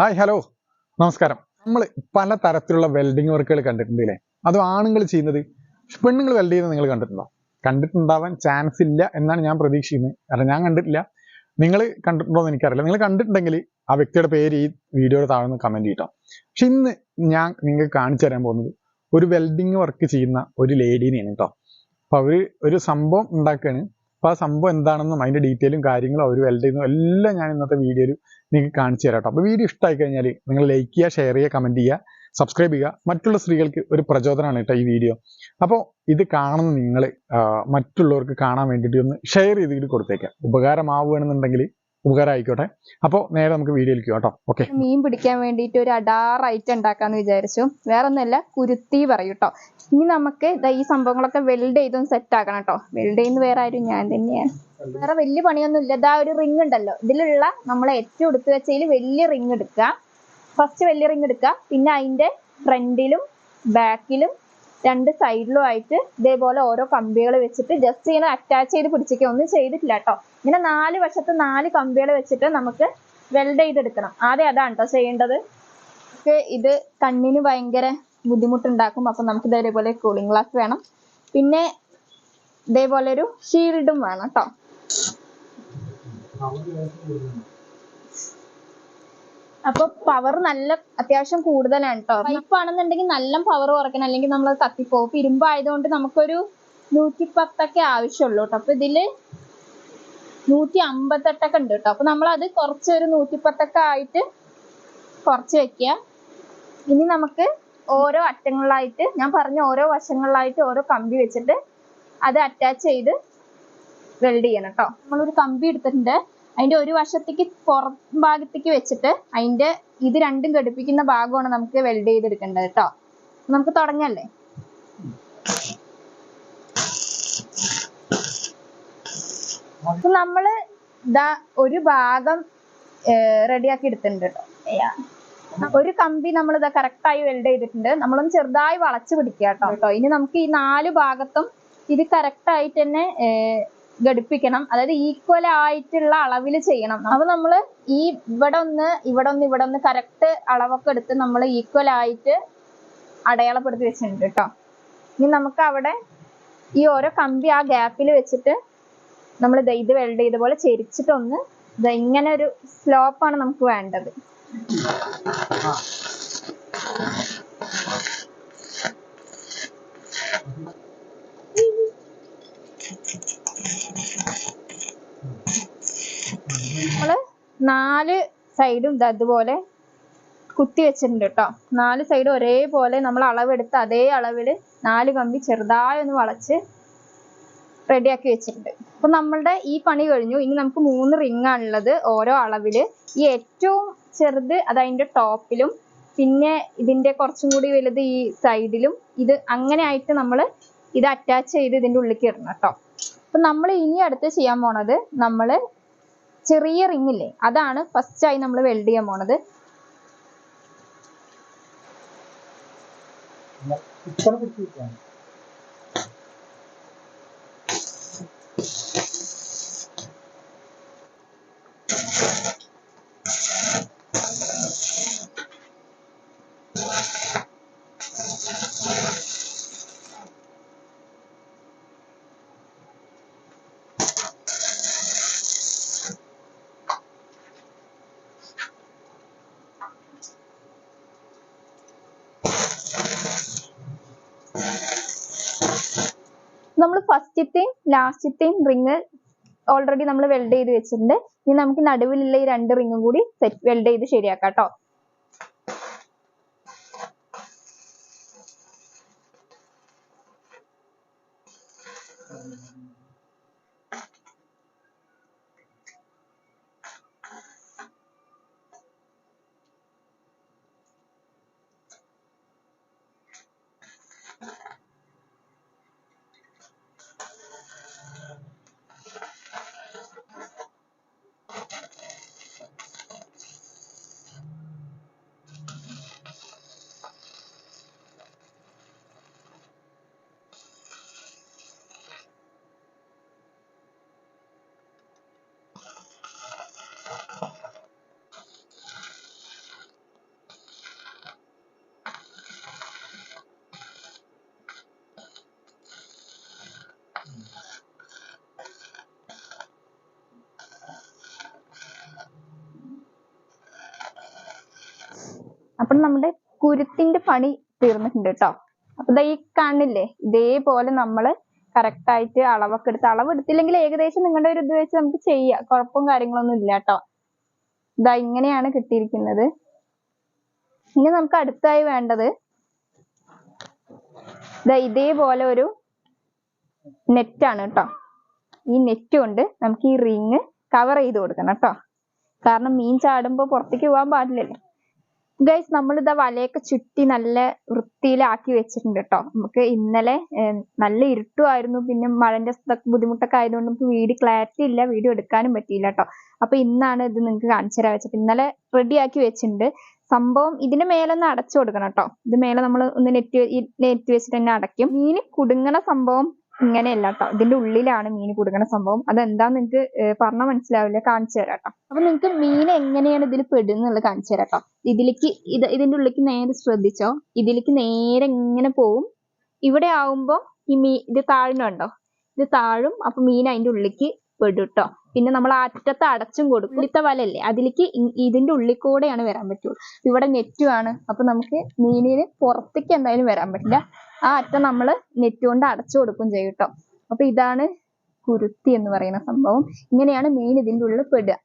Hi hello നമസ്കാരം. നമ്മൾ പല തരത്തിലുള്ള വെൽഡിംഗ് വർക്കുകൾ കണ്ടിട്ടുണ്ട് അല്ലേ അത് ആണുങ്ങൾ ചെയ്യുന്നത്. പെണ്ണുങ്ങൾ വെൽഡ് ചെയ്യുന്നത് നിങ്ങൾ കണ്ടിട്ടുണ്ടോ? കണ്ടിട്ടുണ്ടാവാൻ ചാൻസ് ഇല്ല എന്നാണ് ഞാൻ പ്രതീക്ഷിക്കുന്നത്. കാരണം ഞാൻ കണ്ടിട്ടില്ല. നിങ്ങൾ കണ്ടിട്ടുണ്ടോ എന്ന് എനിക്കറിയില്ല. നിങ്ങൾ കണ്ടിട്ടുണ്ടെങ്കിൽ ആ വ്യക്തിയുടെ പേര് ഈ വീഡിയോയുടെ താഴെ നിന്ന് കമന്റ് ചെയ്യട്ടോ. പക്ഷെ ഇന്ന് ഞാൻ നിങ്ങൾക്ക് കാണിച്ചു തരാൻ പോകുന്നത് ഒരു വെൽഡിങ് വർക്ക് ചെയ്യുന്ന ഒരു ലേഡീനെയാണ് കേട്ടോ. അപ്പൊ അവർ ഒരു സംഭവം ഉണ്ടാക്കുകയാണ് അപ്പൊ ആ സംഭവം എന്താണെന്നും അതിന്റെ ഡീറ്റെയിലും കാര്യങ്ങളും അവർ വെൽഡ് ചെയ്യുന്നു. എല്ലാം ഞാൻ ഇന്നത്തെ വീഡിയോയിൽ നിങ്ങൾക്ക് കാണിച്ചു തരാം കേട്ടോ അപ്പോൾ വീഡിയോ ഇഷ്ടമായി കഴിഞ്ഞാൽ നിങ്ങൾ ലൈക്ക് ചെയ്യുക ഷെയർ ചെയ്യുക കമന്റ് ചെയ്യുക സബ്സ്ക്രൈബ് ചെയ്യുക. മറ്റുള്ള സ്ത്രീകൾക്ക് ഒരു പ്രചോദനമാണ് കേട്ടോ ഈ വീഡിയോ. അപ്പോൾ ഇത് കാണുന്ന നിങ്ങൾ മറ്റുള്ളവർക്ക് കാണാൻ വേണ്ടിയിട്ട് ഒന്ന് ഷെയർ ചെയ്തിട്ട് കൊടുത്തേക്കാം ഉപകാരമാവുകയാണെന്നുണ്ടെങ്കിൽ ഉപകാരം ആയിക്കോട്ടെ അപ്പോൾ നേരെ നമുക്ക് വീഡിയോയിലേക്ക് കേട്ടോ. ഓക്കെ മീൻ പിടിക്കാൻ വേണ്ടിയിട്ട് ഒരു അഡാർ ഐറ്റം ഉണ്ടാക്കാന്ന് വിചാരിച്ചു. വേറെ ഒന്നല്ല കുരുത്തി പറയും കേട്ടോ. ഇനി നമുക്ക് ഈ സംഭവങ്ങളൊക്കെ വെൽഡ് ചെയ്തും സെറ്റ് ആക്കണം കേട്ടോ വെൽഡ് ചെയ്യുന്ന വേറെ ആരും ഞാൻ തന്നെയാണ് വേറെ വലിയ പണിയൊന്നും ഇല്ല. ഇതാ ഒരു റിങ് ഉണ്ടല്ലോ. ഇതിലുള്ള നമ്മൾ ഏറ്റവും എടുത്തു വെച്ചതിൽ വലിയ റിങ് എടുക്കുക ഫസ്റ്റ് വലിയ റിങ് എടുക്കുക പിന്നെ അതിന്റെ ഫ്രണ്ടിലും ബാക്കിലും രണ്ട് സൈഡിലും ആയിട്ട് ഇതേപോലെ ഓരോ കമ്പികൾ വെച്ചിട്ട് ജസ്റ്റ് ഇങ്ങനെ അറ്റാച്ച് ചെയ്ത് പിടിച്ചിരിക്കുക ഒന്നും ചെയ്തിട്ടില്ല കേട്ടോ ഇങ്ങനെ നാല് വശത്ത് നാല് കമ്പികൾ വെച്ചിട്ട് നമുക്ക് വെൽഡ് ചെയ്തെടുക്കണം. ആദ്യം അതാണ് കേട്ടോ ചെയ്യേണ്ടത്? ഇത് കണ്ണിന് ഭയങ്കര ബുദ്ധിമുട്ടുണ്ടാക്കും. അപ്പൊ നമുക്ക് ഇതേപോലെ കൂളിംഗ് ഗ്ലാസ് വേണം. പിന്നെ ഇതേപോലെ ഒരു ഷീൽഡും വേണം കേട്ടോ അപ്പൊ പവർ നല്ല അത്യാവശ്യം കൂടുതലാണ് കേട്ടോ പൈപ്പ് ആണെന്നുണ്ടെങ്കിൽ നല്ല പവർ കുറയ്ക്കണം. അല്ലെങ്കിൽ നമ്മൾ കത്തിപ്പോവും ഇരുമ്പായതുകൊണ്ട് നമുക്കൊരു നൂറ്റി പത്തൊക്കെ ആവശ്യമുള്ളൂ കേട്ടോ അപ്പൊ ഇതിൽ നൂറ്റി അമ്പത്തെട്ടൊക്കെ ഉണ്ട് കേട്ടോ അപ്പൊ നമ്മൾ അത് കുറച്ചൊരു നൂറ്റി പത്തൊക്കെ ആയിട്ട് കുറച്ച് വെക്കുക. ഇനി നമുക്ക് ഓരോ അറ്റങ്ങളിലായിട്ട് ഞാൻ പറഞ്ഞ ഓരോ വശങ്ങളിലായിട്ട് ഓരോ കമ്പി വെച്ചിട്ട് അത് അറ്റാച്ച് ചെയ്ത് വെൽഡ് ചെയ്യണം കേട്ടോ നമ്മളൊരു കമ്പി എടുത്തിട്ടുണ്ട്. അതിന്റെ ഒരു വശത്തേക്ക് പുറം ഭാഗത്തേക്ക് വെച്ചിട്ട് അതിന്റെ ഇത് രണ്ടും ഘടിപ്പിക്കുന്ന ഭാഗമാണ് നമുക്ക് വെൽഡ് ചെയ്തെടുക്കേണ്ടത് കേട്ടോ നമുക്ക് തുടങ്ങല്ലേ? അപ്പൊ നമ്മൾ ദാ ഒരു ഭാഗം റെഡിയാക്കി എടുത്തിട്ടുണ്ട് കേട്ടോ. ഒരു കമ്പി നമ്മൾ ദാ കറക്റ്റ് ആയി വെൽഡ് ചെയ്തിട്ടുണ്ട്. നമ്മളൊന്ന് ചെറുതായി വളച്ചു പിടിക്കുക കേട്ടോ. കേട്ടോ ഇനി നമുക്ക് ഈ നാല് ഭാഗത്തും ഇത് കറക്റ്റ് ആയിട്ട് തന്നെ ഘടിപ്പിക്കണം. അതായത് ഈക്വൽ ആയിട്ടുള്ള അളവിൽ ചെയ്യണം. അപ്പൊ നമ്മൾ ഈ ഇവിടെ ഒന്ന് ഇവിടെ ഒന്ന് ഇവിടെ ഒന്ന് കറക്റ്റ് അളവൊക്കെ എടുത്ത് നമ്മൾ ഈക്വൽ ആയിട്ട് അടയാളപ്പെടുത്തി വെച്ചിട്ടുണ്ട് കേട്ടോ. ഇനി നമുക്ക് അവിടെ ഈ ഓരോ കമ്പി ആ ഗ്യാപ്പിൽ വെച്ചിട്ട് നമ്മൾ ഇത് വെൽഡ് ചെയ്ത പോലെ ചെരിച്ചിട്ടൊന്ന് ദാ ഇങ്ങനെ ഒരു സ്ലോപ്പാണ് നമുക്ക് വേണ്ടത്. നമ്മൾ നാല് സൈഡും ഇത് അതുപോലെ കുത്തി വെച്ചിട്ടുണ്ട് കേട്ടോ നാല് സൈഡും ഒരേപോലെ നമ്മൾ അളവെടുത്ത് അതേ അളവിൽ നാല് കമ്പി ചെറുതായി ഒന്ന് വളച്ച് റെഡിയാക്കി വെച്ചിട്ടുണ്ട്. അപ്പൊ നമ്മളുടെ ഈ പണി കഴിഞ്ഞു. ഇനി നമുക്ക് മൂന്ന് റിംഗ് ഓരോ അളവിൽ. ഈ ഏറ്റവും ചെറുത് അത് അതിന്റെ ടോപ്പിലും പിന്നെ ഇതിന്റെ കുറച്ചും കൂടി വലുത് ഈ സൈഡിലും ഇത് അങ്ങനെ ആയിട്ട് നമ്മൾ ഇത് അറ്റാച്ച് ചെയ്ത് ഇതിന്റെ ഉള്ളിലേക്ക് ഇടണം കേട്ടോ. അപ്പം നമ്മൾ ഇനി അടുത്ത് ചെയ്യാൻ പോണത് നമ്മൾ ചെറിയ റിംഗ് ഇല്ലേ അതാണ് ഫസ്റ്റ് ആയി നമ്മൾ വെൽഡ് ചെയ്യാൻ പോണത്. നമ്മൾ ഫസ്റ്റത്തെയും ലാസ്റ്റത്തെയും റിങ് ഓൾറെഡി നമ്മൾ വെൽഡ് ചെയ്ത് വെച്ചിട്ടുണ്ട് ഇനി നമുക്ക് നടുവിലുള്ള ഈ രണ്ട് റിങ്ങും കൂടി സെറ്റ് വെൽഡ് ചെയ്ത് ശരിയാക്കാം കേട്ടോ അപ്പം നമ്മുടെ കുരുത്തിന്റെ പണി തീർന്നിട്ടുണ്ട് കേട്ടോ. അപ്പൊ ദാ ഈ കാണില്ലേ ഇതേപോലെ നമ്മൾ കറക്റ്റ് ആയിട്ട് അളവൊക്കെ എടുത്ത് അളവ് എടുത്തില്ലെങ്കിൽ ഏകദേശം നിങ്ങളുടെ ഒരു ഇത് വെച്ച് നമുക്ക് ചെയ്യാം. കുഴപ്പവും കാര്യങ്ങളൊന്നും ഇല്ല കേട്ടോ. ഇതാ ഇങ്ങനെയാണ് കിട്ടിയിരിക്കുന്നത്. ഇനി നമുക്ക് അടുത്തായി വേണ്ടത് ദാ ഇതേപോലെ ഒരു നെറ്റാണ് കേട്ടോ. ഈ നെറ്റ് കൊണ്ട് നമുക്ക് ഈ റിങ് കവർ ചെയ്ത് കൊടുക്കണം കേട്ടോ. കാരണം മീൻ ചാടുമ്പോൾ പുറത്തേക്ക് പോകാൻ പാടില്ലല്ലോ. ഗൈസ് നമ്മളിതാ വലയൊക്കെ ചുറ്റി നല്ല വൃത്തിയിലാക്കി വെച്ചിട്ടുണ്ട് കേട്ടോ നമുക്ക് ഇന്നലെ നല്ല ഇരുട്ടുമായിരുന്നു. പിന്നെ മഴന്റെ ബുദ്ധിമുട്ടൊക്കെ ആയതുകൊണ്ട് നമുക്ക് വീട് ക്ലാരിറ്റി ഇല്ല. വീഡിയോ എടുക്കാനും പറ്റിയില്ല കേട്ടോ അപ്പൊ ഇന്നാണ് ഇത് നിങ്ങൾക്ക് കാണിച്ചു തരാൻ വെച്ചത്. ഇന്നലെ റെഡി ആക്കി വെച്ചിട്ടുണ്ട്. സംഭവം ഇതിന് മേലെ ഒന്ന് അടച്ചു കൊടുക്കണം കേട്ടോ ഇത് മേലെ നമ്മൾ ഒന്ന് നെറ്റ് നെറ്റ് വെച്ചിട്ട് തന്നെ അടയ്ക്കും. മീന് കുടുങ്ങണ സംഭവം ഇങ്ങനെയല്ല കേട്ടോ ഇതിന്റെ ഉള്ളിലാണ് മീൻ കുടുങ്ങണ സംഭവം. അതെന്താന്ന് നിങ്ങക്ക് പറഞ്ഞാൽ മനസ്സിലാവില്ല. കാണിച്ചു തരാം കേട്ടോ അപ്പൊ നിങ്ങൾക്ക് മീൻ എങ്ങനെയാണ് ഇതിൽ പെടുന്നുള്ളത് കാണിച്ചു തരാം കേട്ടോ ഇതിലേക്ക് ഇത് ഇതിന്റെ ഉള്ളിലേക്ക് നേരെ ശ്രദ്ധിച്ചോ. ഇതിലേക്ക് നേരെ ഇങ്ങനെ പോവും. ഇവിടെ ആവുമ്പോ ഈ മീ ഇത് താഴ്ന്നുണ്ടോ? ഇത് താഴും. അപ്പൊ മീൻ അതിന്റെ ഉള്ളിലേക്ക് പെടും കേട്ടോ പിന്നെ നമ്മൾ അറ്റത്ത് അടച്ചും കൊടുക്കും. ഉള്ളിത്തെ വലല്ലേ അതിലേക്ക് ഇതിന്റെ ഉള്ളിൽ കൂടെയാണ് വരാൻ പറ്റുള്ളൂ. ഇവിടെ നെറ്റുമാണ് അപ്പൊ നമുക്ക് മീനിന് പുറത്തേക്ക് എന്തായാലും വരാൻ പറ്റില്ല. ആ അറ്റം നമ്മൾ നെറ്റ് കൊണ്ട് അടച്ചു കൊടുക്കും ചെയ്യും അപ്പൊ ഇതാണ് കുരുത്തി എന്ന് പറയുന്ന സംഭവം. ഇങ്ങനെയാണ് മീൻ ഇതിന്റെ ഉള്ളിൽ പെടുക.